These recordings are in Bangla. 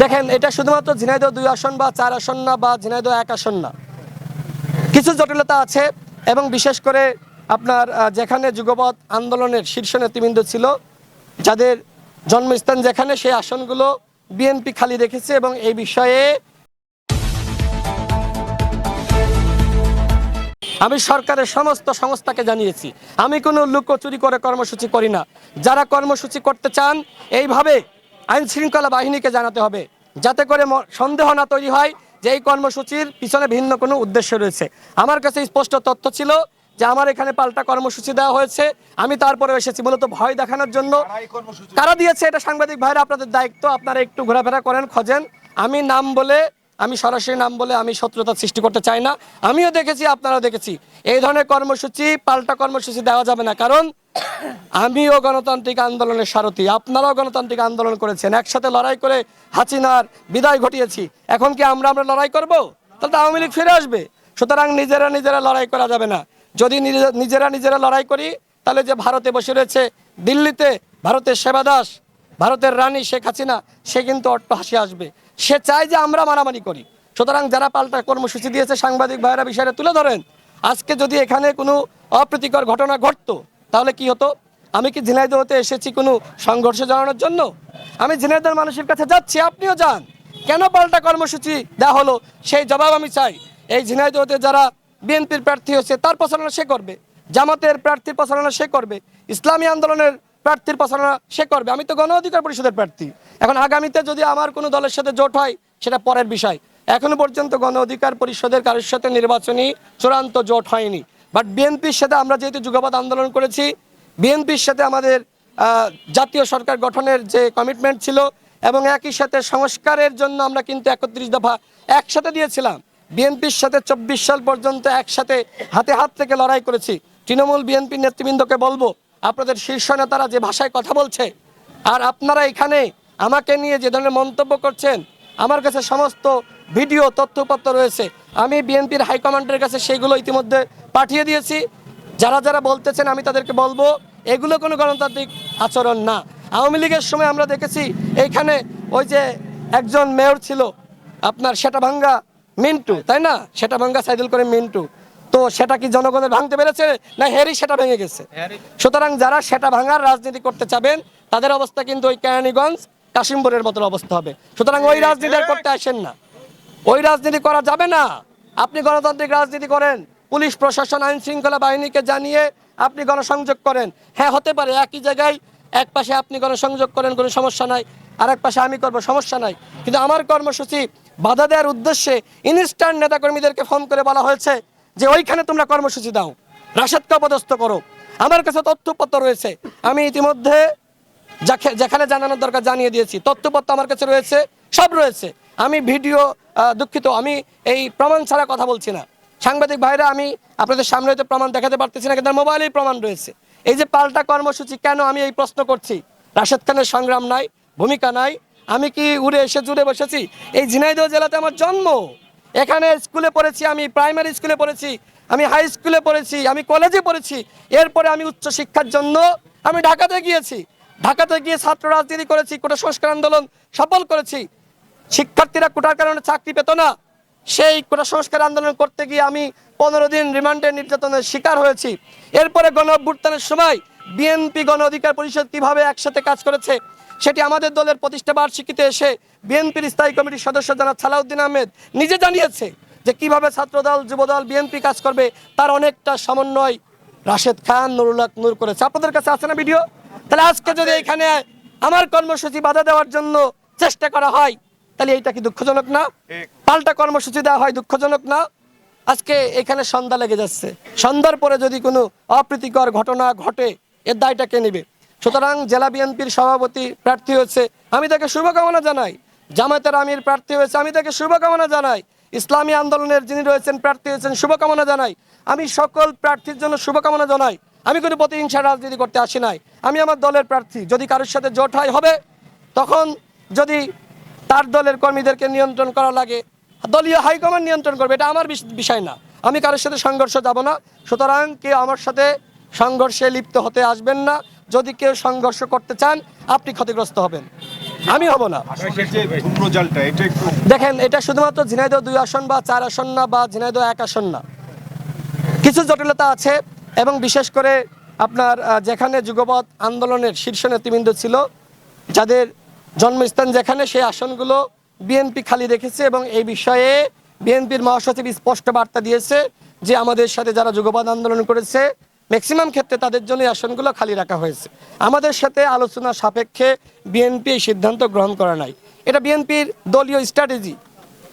দেখেন, এটা শুধুমাত্র ঝিনাইদহ দুই আসন বা চার আসন না বা ঝিনাইদহ এক আসন না। কিছু জটিলতা আছে এবং বিশেষ করে আপনার যেখানে যুগপৎ আন্দোলনের শীর্ষ নেতৃবৃন্দ ছিল, যাদের জন্মস্থান যেখানে, সেই আসনগুলো বিএনপি খালি রেখেছে এবং এই বিষয়ে আমি সরকারের সমস্ত সংস্থাকে জানিয়েছি। আমি কোনো লুকোচুরি করে কর্মসূচি করি না। যারা কর্মসূচি করতে চান, এইভাবে আইন শৃঙ্খলা বাহিনীকে জানাতে হবে, যাতে করে সন্দেহ না তৈরি হয় যে এই কর্মসূচির পিছনে ভিন্ন কোনো উদ্দেশ্য রয়েছে। আমার কাছে স্পষ্ট তথ্য ছিল যে আমার এখানে পাল্টা কর্মসূচি দেওয়া হয়েছে। আমি তারপরে এসেছি, মূলত ভয় দেখানোর জন্য। কারা দিয়েছে এটা সাংবাদিক ভাইরা আপনাদের দায়িত্ব, আপনারা একটু ঘোরাফেরা করেন, খোঁজেন। আমি নাম বলে, আমি সরাসরি নাম বলে আমি শত্রুতা সৃষ্টি করতে চাই না। আমিও দেখেছি, আপনারাও দেখেছি। এই ধরনের কর্মসূচি, পাল্টা কর্মসূচি দেওয়া যাবে না। কারণ আমিও গণতান্ত্রিক আন্দোলনের সারথি, আপনারাও গণতান্ত্রিক আন্দোলন করেছেন, একসাথে লড়াই করে হাসিনার বিদায় ঘটিয়েছি। এখন কি আমরা আমরা লড়াই করব? তাহলে আওয়ামী লীগ ফিরে আসবে। সুতরাং নিজেরা নিজেরা লড়াই করা যাবে না। যদি নিজেরা নিজেরা লড়াই করি, তাহলে যে ভারতে বসে রয়েছে দিল্লিতে ভারতের সেবা দাস, ভারতের রানী শেখ হাসিনা, সে কিন্তু অট্ট হাসি আসবে। সে চায় যে আমরা মারামারি করি। সুতরাং যারা পাল্টা কর্মসূচি দিয়েছে, সাংবাদিক ভাইয়েরা বিষয়টা তুলে ধরেন। আজকে যদি এখানে কোনো অপ্রীতিকর ঘটনা ঘটতো তাহলে কি হতো? আমি কি ঝিনাইদহতে এসেছি কোনো সংঘর্ষ জানানোর জন্য? আমি ঝিনাইদহের মানুষের কাছে যাচ্ছি, আপনিও যান। কেন পাল্টা কর্মসূচি দেওয়া হলো? সেই জবাব আমি চাই। এই ঝিনাইদহতে যারা বিএনপির প্রার্থী হয়েছে, তার প্রচারণা সে করবে। জামাতের প্রার্থীর প্রচারণা সে করবে। ইসলামী আন্দোলনের প্রার্থীর প্রচারণা সে করবে। আমি তো গণ অধিকার পরিষদের প্রার্থী। এখন আগামীতে যদি আমার কোনো দলের সাথে জোট হয়, সেটা পরের বিষয়। এখনও পর্যন্ত গণ অধিকার পরিষদের কারোর সাথে নির্বাচনী চূড়ান্ত জোট হয়নি। বাট বিএনপির সাথে আমরা যেহেতু যুগপৎ আন্দোলন করেছি বিএনপির সাথে আমাদের জাতীয় সরকার গঠনের যে কমিটমেন্ট ছিল এবং একই সাথে সংস্কারের জন্য আমরা কিন্তু একত্রিশ দফা একসাথে দিয়েছিলাম। বিএনপির সাথে চব্বিশ সাল পর্যন্ত একসাথে হাতে হাত থেকে লড়াই করেছি। তৃণমূল বিএনপি নেতৃবৃন্দকে বলব, আপনাদের শীর্ষ নেতারা যে ভাষায় কথা বলছে, আর আপনারা এখানে আমাকে নিয়ে যে ধরনের মন্তব্য করছেন আমার কাছে সমস্ত ভিডিও, তথ্যপত্র রয়েছে। আমি বিএনপির হাইকমান্ডের কাছে সেইগুলো ইতিমধ্যে পাঠিয়ে দিয়েছি। যারা যারা বলতেছেন, আমি তাদেরকে বলব, এগুলো কোনো গণতান্ত্রিক আচরণ না। আওয়ামী লীগের সময় আমরা দেখেছি এইখানে ওই যে একজন মেয়র ছিল, আপনার সেটা ভাঙ্গা মিন্টু, তাই না? সেটা ভাঙ্গা সাইদুল করে মিন্টু। তো সেটা কি জনগণের ভাঙতে পেরেছে না হেরি সেটা ভেঙে গেছে? সুতরাং যারা সেটা ভাঙার রাজনীতি করতে চাবেন, তাদের অবস্থা কিন্তু ওই কেরানীগঞ্জ কাশিমপুরের মতো অবস্থা হবে। সুতরাং ওই রাজনীতি করতে আসেন না। ওই রাজনীতি করা যাবে না। আপনি গণতান্ত্রিক রাজনীতি করেন, পুলিশ, প্রশাসন, আইন শৃঙ্খলা বাহিনীকে জানিয়ে আপনি গণসংযোগ করেন। হ্যাঁ হতে পারে, একই জায়গায় এক পাশে আপনি গণসংযোগ করেন, কোনো সমস্যা নাই। আর এক পাশে আমি করব, সমস্যা নাই। কিন্তু আমার কর্মসূচি বাধা দেওয়ার উদ্দেশ্যে ইনস্ট্যান্ট নেতাকর্মীদেরকে ফোন করে বলা হয়েছে যে, ওইখানে তোমরা কর্মসূচি দাও। রাশেদকে অপদস্থ করো। আমার কাছে তথ্যপত্র রয়েছে। আমি ইতিমধ্যে যেখানে জানানোর দরকার জানিয়ে দিয়েছি। তথ্যপত্র আমার কাছে রয়েছে, সব রয়েছে। আমি ভিডিও দুঃখিত, আমি এই প্রমাণ ছাড়া কথা বলছি না। সাংবাদিক ভাইরা, আমি আপনাদের সামনে হয়তো প্রমাণ দেখাতে পারতেছি না, কিন্তু মোবাইলেই প্রমাণ রয়েছে। এই যে পাল্টা কর্মসূচি, কেন আমি এই প্রশ্ন করছি? রাশেদ খানের সংগ্রাম নাই, ভূমিকা নাই। আমি কি উড়ে এসে জুড়ে বসেছি? এই ঝিনাইদহ জেলাতে আমার জন্ম। এখানে স্কুলে পড়েছি আমি, প্রাইমারি স্কুলে পড়েছি, আমি হাই স্কুলে পড়েছি, আমি কলেজে পড়েছি। এরপরে আমি উচ্চ শিক্ষার জন্য আমি ঢাকাতে গিয়েছি। ঢাকাতে গিয়ে ছাত্র রাজনীতি করেছি, কোটা সংস্কার আন্দোলন সফল করেছি। শিক্ষার্থীরা কোটার কারণে চাকরি পেত না। সেই কোটা সংস্কার আন্দোলন করতে গিয়ে আমি পনেরো দিন রিমান্ডে নির্যাতনের শিকার হয়েছি। এরপরে গণ অভ্যুত্থানের সময় বিএনপি গণ অধিকার পরিষদ কীভাবে একসাথে কাজ করেছে, সেটি আমাদের দলের প্রতিষ্ঠা বার্ষিকীতে এসে বিএনপির স্থায়ী কমিটির সদস্য জানা সালাউদ্দিন আহমেদ নিজে জানিয়েছে যে কীভাবে ছাত্রদল, যুবদল বিএনপি কাজ করবে, তার অনেকটা সমন্বয় রাশেদ খান, নুরুল হক নূর করেছে। আপনাদের কাছে আছে না ভিডিও? তাহলে আজকে যদি এখানে আমার কর্মসূচি বাধা দেওয়ার জন্য চেষ্টা করা হয় তাহলে এইটা কি দুঃখজনক না? পাল্টা কর্মসূচি দেওয়া হয় দুঃখজনক না? আজকে এখানে সন্ধ্যা লেগে যাচ্ছে। সন্ধ্যার পরে যদি কোনো অপ্রীতিকর ঘটনা ঘটে এর দায়টা কে নেবে? সুতরাং জেলা বিএনপির সভাপতি প্রার্থী হয়েছে আমি তাকে শুভকামনা জানাই। জামায়াতের আমির প্রার্থী হয়েছে আমি তাকে শুভকামনা জানাই। ইসলামী আন্দোলনের যিনি রয়েছেন প্রার্থী হয়েছেন শুভকামনা জানাই। আমি সকল প্রার্থীর জন্য শুভকামনা জানাই। আমি কোনো প্রতিহিংসা রাজনীতি করতে আসি নাই। আমি আমার দলের প্রার্থী, যদি কারোর সাথে জোট হয়, হবে। তখন যদি তার দলের কর্মীদেরকে নিয়ন্ত্রণ করা লাগে, দলীয় হাইকমান্ড নিয়ন্ত্রণ করবে, এটা আমার বিষয় না। আমি কারোর সাথে সংঘর্ষ যাব না। সুতরাং কেউ আমার সাথে সংঘর্ষে লিপ্ত হতে আসবেন না। যদি কেউ সংঘর্ষ করতে চান, আপনি ক্ষতিগ্রস্ত হবেন। আমি হব না। দেখেন, এটা শুধুমাত্র ঝিনাইদহ দুই আসন বা চার আসন না বা ঝিনাইদহ এক আসন না। কিছু জটিলতা আছে। এবং বিশেষ করে আপনার যেখানে যুগপৎ আন্দোলনের শীর্ষ নেতৃবৃন্দ ছিল, যাদের জন্মস্থান যেখানে, সেই আসনগুলো বিএনপি খালি রেখেছে এবং এই বিষয়ে বিএনপির মহাসচিব স্পষ্ট বার্তা দিয়েছে যে আমাদের সাথে যারা যুগপৎ আন্দোলন করেছে ম্যাক্সিমাম ক্ষেত্রে তাদের জন্য আসনগুলো খালি রাখা হয়েছে। আমাদের সাথে আলোচনা সাপেক্ষে বিএনপি এই সিদ্ধান্ত গ্রহণ করা নাই। এটা বিএনপির দলীয় স্ট্র্যাটেজি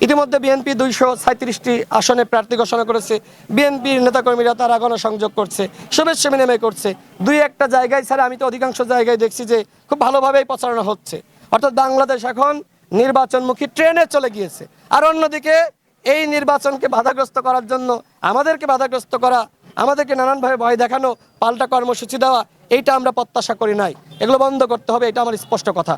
ইতিমধ্যে বিএনপি দুইশো সাঁত্রিশটি আসনে প্রার্থী ঘোষণা করেছে। বিএনপির নেতাকর্মীরা তারা গণসংযোগ করছে, শুভেচ্ছা বিনিময় করছে। দুই একটা জায়গায় ছাড়া আমি তো অধিকাংশ জায়গায় দেখছি যে খুব ভালোভাবেই প্রচারণা হচ্ছে। অর্থাৎ বাংলাদেশ এখন নির্বাচনমুখী ট্রেনে চলে গিয়েছে। আর অন্যদিকে এই নির্বাচনকে বাধাগ্রস্ত করার জন্য, আমাদেরকে বাধাগ্রস্ত করা, আমাদেরকে নানানভাবে ভয় দেখানো, পাল্টা কর্মসূচি দেওয়া, এইটা আমরা প্রত্যাশা করি নাই। এগুলো বন্ধ করতে হবে, এটা আমার স্পষ্ট কথা।